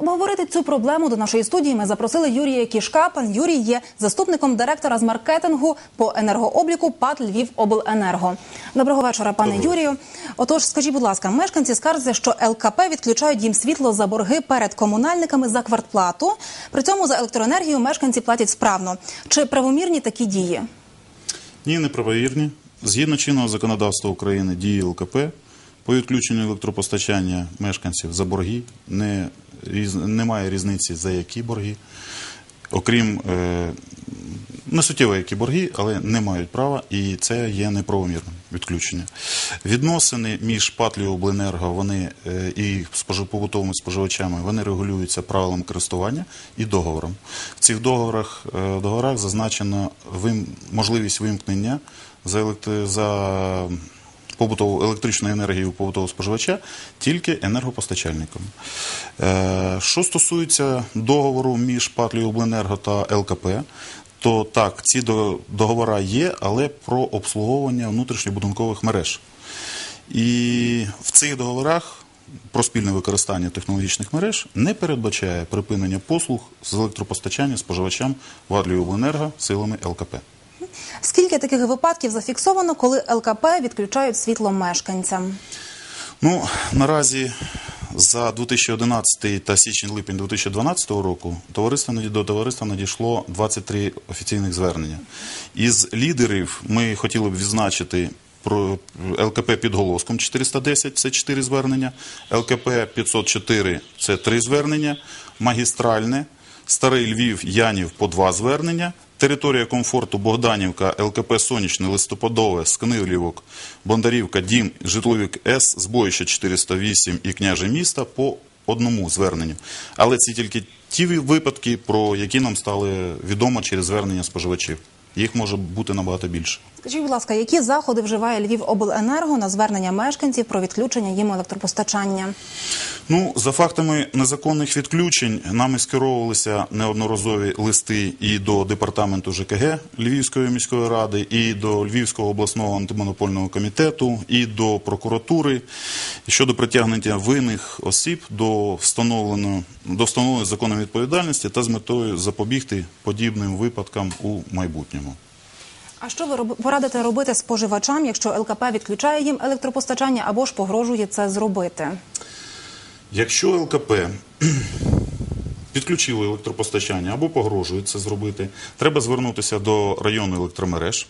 Обговорити цю проблему до нашої студії ми запросили Юрія Кішка. Пан Юрій є заступником директора з маркетингу по енергообліку ПАД Львівобленерго. Доброго вечора, пане Юрію. Отож, скажіть, будь ласка, мешканці скаржаться, що ЛКП відключають їм світло за борги перед комунальниками за квартплату. При цьому за електроенергію мешканці платять справно. Чи правомірні такі дії? Ні, неправовірні. Згідно чинного законодавства України діє ЛКП по відключенню електропостачання мешканців за борги не, різ, немає різниці за які борги, окрім е, не суттєво які борги, але не мають права, і це є неправомірним відключення. Відносини між ПАТ Обленерго вони е, і побутовими споживачами вони регулюються правилами користування і договором. В цих договорах, е, договорах зазначено вим, можливість вимкнення за, електри, за побутову електричну енергію побутового споживача тільки енергопостачальником. Е, Що стосується договору між ПАТ Обленерго та ЛКП, то так, ці договори є, але про обслуговування внутрішньобудинкових мереж. І в цих договорах про спільне використання технологічних мереж не передбачає припинення послуг з електропостачання споживачам Вадлі Обленерго силами ЛКП. Скільки таких випадків зафіксовано, коли ЛКП відключають світло мешканцям? Ну, наразі за 2011 та січень-липень 2012 року товариство до товариства надійшло 23 офіційних звернення. Із лідерів ми хотіли б відзначити про ЛКП під голоском 410 це 4 звернення, ЛКП 504 це 3 звернення, магістральне, Старий Львів, Янів по 2 звернення, територія комфорту Богданівка, ЛКП Сонячне, Листопадове, Скнилівок, Бондарівка, Дім, Житловік С, Збоїще 408 і Княже міста по одному зверненню. Але це тільки ті випадки, про які нам стали відомо через звернення споживачів. Їх може бути набагато більше. Скажіть, будь ласка, які заходи вживає Львівобленерго на звернення мешканців про відключення їм електропостачання? Ну, за фактами незаконних відключень нами скеровувалися неодноразові листи і до департаменту ЖКГ Львівської міської ради, і до Львівського обласного антимонопольного комітету, і до прокуратури щодо притягнення винних осіб до встановленої до встановленої законом відповідальності та з метою запобігти подібним випадкам у майбутньому. А що ви роб- порадите робити споживачам, якщо ЛКП відключає їм електропостачання або ж погрожує це зробити? Якщо ЛКП підключили електропостачання або погрожує це зробити, треба звернутися до району електромереж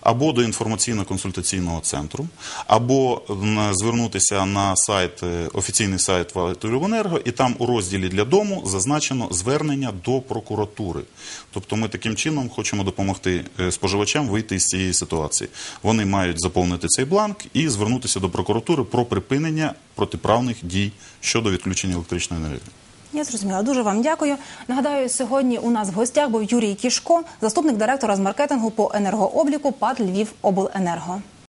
або до інформаційно-консультаційного центру, або звернутися на сайт, е, офіційний сайт Валетолюбенерго, і там у розділі для дому зазначено звернення до прокуратури. Тобто ми таким чином хочемо допомогти е, споживачам вийти з цієї ситуації. Вони мають заповнити цей бланк і звернутися до прокуратури про припинення протиправних дій щодо відключення електричної енергії. Я зрозуміла. Дуже вам дякую. Нагадаю, сьогодні у нас в гостях був Юрій Кішко, заступник директора з маркетингу по енергообліку ПАД Львівобленерго.